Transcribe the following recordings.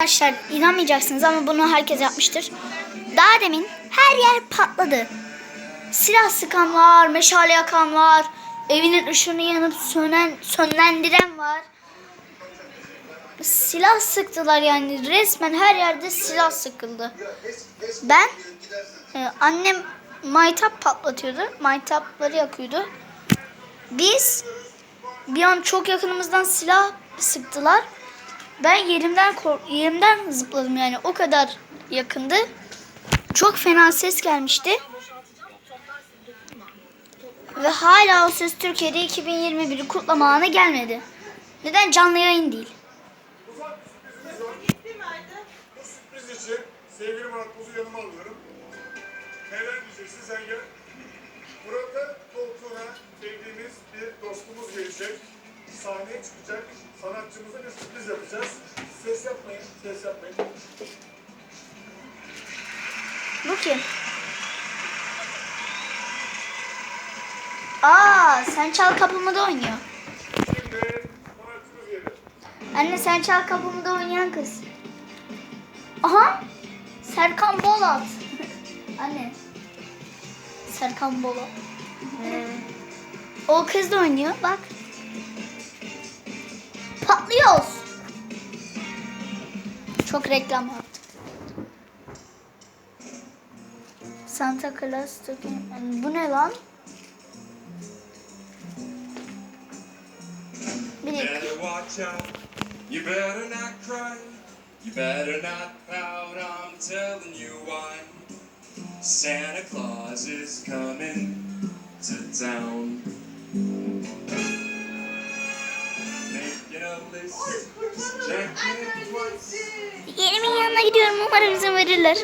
Arkadaşlar inanmayacaksınız ama bunu herkes yapmıştır. Daha demin her yer patladı. Silah sıkan var, meşale yakan var, evinin ışığını yanıp sönen, sönlendiren var. Silah sıktılar yani resmen her yerde silah sıkıldı. Ben e, annem maytap patlatıyordu. Maytapları yakıyordu. Biz bir an çok yakınımızdan silah sıktılar. Ben yerimden yerimden zıpladım yani o kadar yakındı. Çok fena ses gelmişti. Ve hala o ses Türkiye'de 2021'i kutlama anı gelmedi. Neden canlı yayın değil? Sevgili Murat Boz'u yanıma alıyorum. Neler diyeceksin sen gel. Sahneye çıkacak. Sanatçımıza bir sürpriz yapacağız. Ses yapmayın, ses yapmayın. Bu kim? Aa, sen çal kapımda oynuyor. Şimdi sanatçımız geliyor. Anne sen çal kapımda oynayan kız. Aha! Serkan Bolat. Anne. Serkan Bolat. O kız da oynuyor bak. Patlıyoruz. Çok reklam yaptım. Santa Claus Bu ne lan? Bir. Santa Claus is coming to town. Yeğenimin yanına gidiyorum. Umarım izin verirler.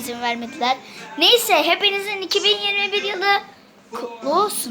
İzin vermediler. Neyse hepinizin 2021 yılı kutlu olsun.